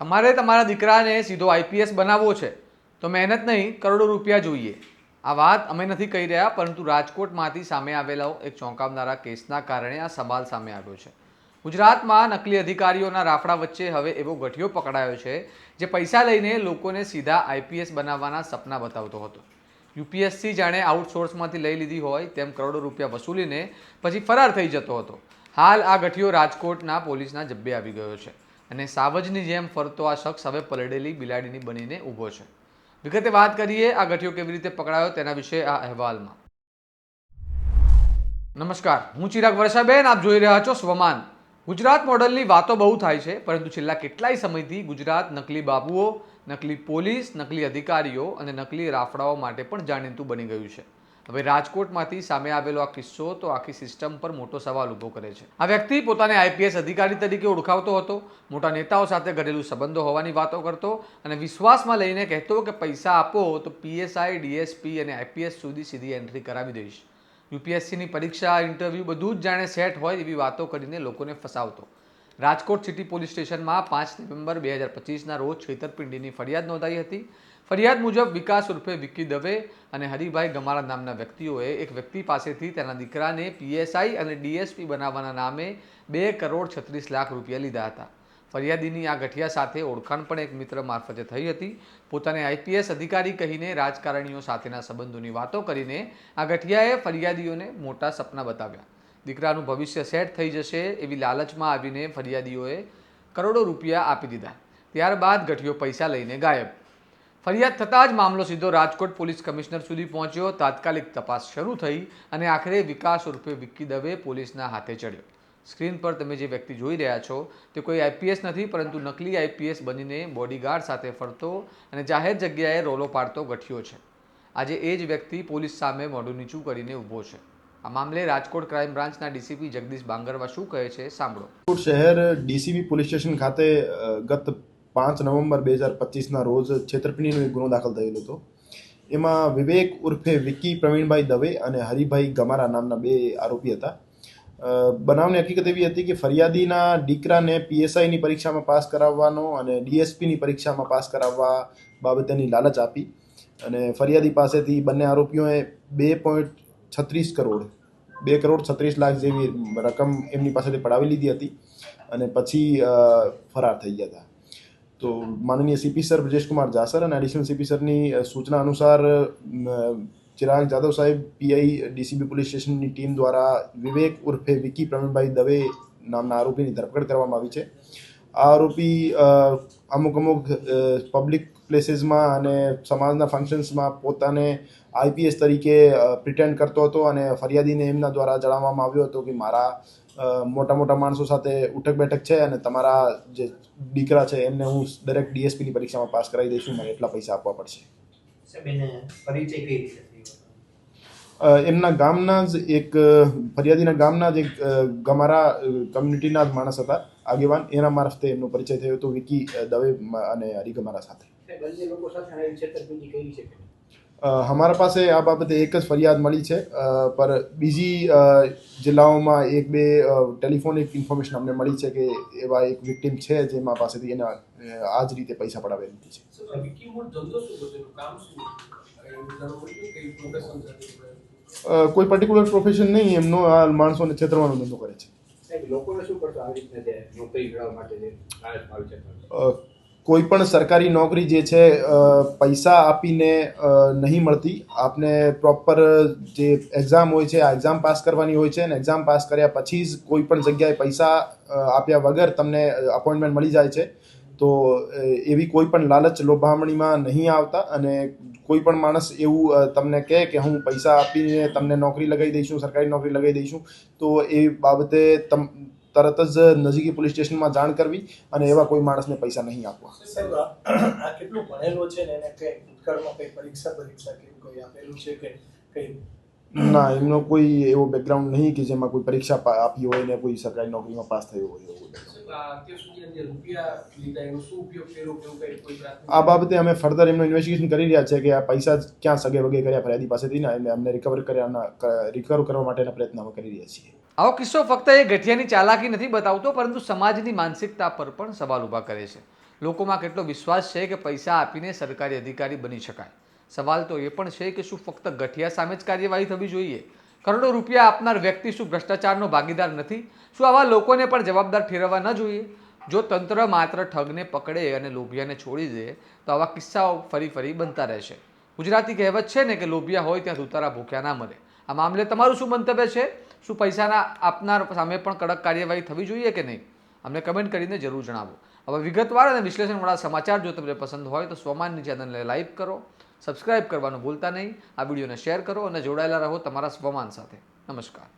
તમારે તમારા દીકરાને સીધો આઈપીએસ બનાવવો છે, તો મહેનત નહીં, કરોડો રૂપિયા જોઈએ. આ વાત અમે નથી કહી રહ્યા, પરંતુ રાજકોટમાંથી સામે આવેલો એક ચોંકાવનારા કેસના કારણે આ સવાલ સામે આવ્યો છે. ગુજરાતમાં નકલી અધિકારીઓના રાફડા વચ્ચે હવે એવો ગઠિયો પકડાયો છે, જે પૈસા લઈને લોકોને સીધા આઈપીએસ બનાવવાના સપના બતાવતો હતો. યુપીએસસી જાણે આઉટસોર્સમાંથી લઈ લીધી હોય, તેમ કરોડો રૂપિયા વસૂલીને પછી ફરાર થઈ જતો હતો. હાલ આ ગઠિયો રાજકોટના પોલીસના જબ્બે આવી ગયો છે. અને સાવજની જેમ ફરતો આ શખ્સ હવે પલળેલી બિલાડીની બનીને ઊભો છે. વિગતે વાત કરીએ, આ ગઠિયો કેવી રીતે પકડાયો તેના વિશે આ અહેવાલમાં. નમસ્કાર, હું ચિરાગ વર્ષાબેન, આપ જોઈ રહ્યા છો સ્વમાન. ગુજરાત મોડલની વાતો બહુ થાય છે, પરંતુ છેલ્લા કેટલાય સમયથી ગુજરાત નકલી બાબુઓ નકલી પોલીસ, નકલી અધિકારીઓ અને નકલી રાફડાઓ માટે પણ જાણીતું બની ગયું છે. હવે રાજકોટમાંથી સામે આવેલો આ કિસ્સો તો આખી સિસ્ટમ પર મોટો સવાલ ઊભો કરે છે. આ વ્યક્તિ પોતાને આઈપીએસ અધિકારી તરીકે ઓળખાવતો હતો, મોટા નેતાઓ સાથે ઘરેલું સંબંધો હોવાની વાતો કરતો અને વિશ્વાસમાં લઈને કહેતો કે પૈસા આપો તો પીએસઆઈ, ડીએસપી અને આઈપીએસ સુધી સીધી એન્ટ્રી કરાવી દઈશ. યુપીએસસીની પરીક્ષા, ઇન્ટરવ્યૂ બધું જ જાણે સેટ હોય એવી વાતો કરીને લોકોને ફસાવતો. રાજકોટ સિટી પોલીસ સ્ટેશનમાં પાંચ નવેમ્બર બે હજાર પચીસના રોજ છેતરપિંડીની ફરિયાદ નોંધાઈ હતી. ફરિયાદ મુજબ વિકાસ ઉર્ફે વિક્કી દવે અને હરિભાઈ ગમારા નામના વ્યક્તિઓએ એક વ્યક્તિ પાસેથી તેના દીકરાને પીએસઆઈ અને ડીએસપી બનાવવાના નામે બે કરોડ છત્રીસ લાખ રૂપિયા લીધા હતા. ફરિયાદીની આ ગઠિયા સાથે ઓળખાણ પણ એક મિત્ર મારફતે થઈ હતી. પોતાને આઈપીએસ અધિકારી કહીને રાજકારણીઓ સાથેના સંબંધોની વાતો કરીને આ ગઠિયાએ ફરિયાદીઓને મોટા સપના બતાવ્યા. દીકરાનું ભવિષ્ય સેટ થઈ જશે એવી લાલચમાં આવીને ફરિયાદીઓએ કરોડો રૂપિયા આપી દીધા. ત્યારબાદ ગઠિયો પૈસા લઈને ગાયબ. ફરિયાદ થતાં જ મામલો સીધો રાજકોટ પોલીસ કમિશનર સુધી પહોંચ્યો. તાત્કાલિક તપાસ શરૂ થઈ અને આખરે વિકાસ ઉર્ફે વિક્કી દવે પોલીસના હાથે ચડ્યો. સ્ક્રીન પર તમે જે વ્યક્તિ જોઈ રહ્યા છો તે કોઈ આઈપીએસ નથી, પરંતુ નકલી આઈપીએસ બનીને બોડીગાર્ડ સાથે ફરતો અને જાહેર જગ્યાએ રોલો પાડતો ગઠિયો છે. આજે એ જ વ્યક્તિ પોલીસ સામે મોઢું નીચું કરીને ઊભો છે. આ મામલે રાજકોટ ક્રાઇમ બ્રાન્ચના ડીસીપી જગદીશ બાંગરવા શું કહે છે, સાંભળો. રાજકોટ શહેર ડીસીબી પોલીસ સ્ટેશન ખાતે ગત પાંચ નવેમ્બર બે હજાર પચીસના રોજ છેતરપિંડીનો એક ગુનો દાખલ થયેલો હતો. એમાં વિવેક ઉર્ફે વિકી પ્રવીણભાઈ દવે અને હરિભાઈ ગમારા નામના બે આરોપી હતા. બનાવની હકીકત એવી હતી કે ફરિયાદીના દીકરાને પીએસઆઈની પરીક્ષામાં પાસ કરાવવાનો અને ડીએસપીની પરીક્ષામાં પાસ કરાવવા બાબતેની લાલચ આપી અને ફરિયાદી પાસેથી બંને આરોપીઓએ બે પોઈન્ટ છત્રીસ કરોડ, બે કરોડ છત્રીસ લાખ જેવી રકમ એમની પાસેથી પડાવી લીધી હતી અને પછી ફરાર થઈ ગયા હતા. તો માનનીય સીપી સર બ્રજેશકુમાર જાસર અને એડિશનલ સીપી સરની સૂચના અનુસાર ચિરાગ જાદવ સાહેબ પીઆઈ ડીસીબી પોલીસ સ્ટેશનની ટીમ દ્વારા વિવેક ઉર્ફે વિકી પ્રવીણભાઈ દવે નામના આરોપીની ધરપકડ કરવામાં આવી છે. આ આરોપી અમુક અમુક પબ્લિક પ્લેસીસમાં અને સમાજના ફંક્શન્સમાં પોતાને આઈપીએસ તરીકે પ્રિટેન્ડ કરતો હતો અને ફરિયાદીને એમના દ્વારા જણાવવામાં આવ્યો હતો કે મારા મોટા મોટા માણસો સાથે ઉઠક બેઠક છે અને તમારા જે દીકરા છે એમને હું દરેક ડીએસપીની પરીક્ષામાં પાસ કરાવી દઈશું મને એટલા પૈસા આપવા પડશે. એમના ગામના જ એક ફરિયાદીના ગામના જ એક ગમારા કમ્યુનિટીના જ માણસ હતા આગેવાન. એના મારફતે એમનો પરિચય થયો હતો વિકી દવે અને હરિગમારા સાથે. સાહેબ લોકો સાથે છેતરપિંડી કરી છે અમારા પાસે આ બાબતે એક જ ફરિયાદ મળી છે. પર બીજી જિલ્લાઓમાં એક બે ટેલિફોનિક ઇન્ફોર્મેશન અમને મળી છે કે એવા એક વિક્ટીમ છે જેમાં પાસેથી એના આ જ રીતે પૈસા પડાવી લીધી છે? કઈ પર્ટિક્યુલર પ્રોફેશન નહીં એમનો આ માણસોને છેતરવાનો ધંધો કરે છે. લોકોને શું કરતો આવી રીતના જે નોકરી મેળવવા માટે જે લાલચ આવી છે અ, કોઈ પણ સરકારી નોકરી જે છે પૈસા આપીને નહીં મળતી. આપને પ્રોપર જે એક્ઝામ હોય છે આ એક્ઝામ પાસ કરવાની હોય છે અને એક્ઝામ પાસ કર્યા પછી જ કોઈ પણ જગ્યાએ પૈસા આપ્યા વગર તમને અપોઇન્ટમેન્ટ મળી જાય છે. તો એવી કોઈ પણ લાલચ લોભામણીમાં નહીં આવતા અને કોઈ પણ માણસ એવું તમને કહે કે હું પૈસા આપીને તમને નોકરી લગાવી દઈશું સરકારી નોકરી લગાવી દઈશું તો એ બાબતે તમ તરત જ નજીકી પોલીસ સ્ટેશનમાં જાણ કરવી અને એવા કોઈ માણસને પૈસા નહીં આપવા. આ કેટલું ભણેલો છે ને એને કઈ ભૂતકાળમાં કઈ પરીક્ષા પરીક્ષા કે કોઈ આપેલું છે કે કઈ? ના એમનો કોઈ એવો બેકગ્રાઉન્ડ નહીં કે જેમાં કોઈ પરીક્ષા આપી હોય ને કોઈ સરકારી નોકરીમાં પાસ થયો હોય એવું આ બાબતે અમે ફર્ધર એમનું ઇન્વેસ્ટિગેશન કરી રહ્યા છે કે આ પૈસા ક્યાં સગે વગે કર્યા ફરિયાદી પાસેથી ને એમને અમને રિકવર કર્યાના રિકવર કરવા માટેના પ્રયત્ન અમે કરી રહ્યા છીએ. આવો કિસ્સો ફક્ત એ ગઠિયાની ચાલાકી નથી બતાવતો, પરંતુ સમાજની માનસિકતા પર પણ સવાલ ઊભા કરે છે. લોકોમાં કેટલો વિશ્વાસ છે કે પૈસા આપીને સરકારી અધિકારી બની શકાય? સવાલ તો એ પણ છે કે શું ફક્ત ગઠિયા સામે જ કાર્યવાહી થવી જોઈએ? કરોડો રૂપિયા આપનાર વ્યક્તિ શું ભ્રષ્ટાચારનો ભાગીદાર નથી? શું આવા લોકોને પણ જવાબદાર ઠેરવવા ન જોઈએ? જો તંત્ર માત્ર ઠગને પકડે અને લોભિયાને છોડી દે, તો આવા કિસ્સાઓ ફરી ફરી બનતા રહેશે. ગુજરાતી કહેવત છે ને કે લોભિયા હોય ત્યાં સુતારા ભૂખ્યા ના મરે. આ મામલે તમારું શું મંતવ્ય છે? શું પૈસાના આપનાર સામે પણ કડક કાર્યવાહી થવી જોઈએ કે નહીં? અમને કમેન્ટ કરીને જરૂર જણાવો. હવે વિગતવાર અને વિશ્લેષણવાળા સમાચાર જો તમને પસંદ હોય તો સ્વમાનની ચેનલને લાઇક કરો, સબસ્ક્રાઇબ કરવાનું ભૂલતા નહીં, આ વિડીયોને શેર કરો અને જોડાયેલા રહો તમારા સ્વમાન સાથે. નમસ્કાર.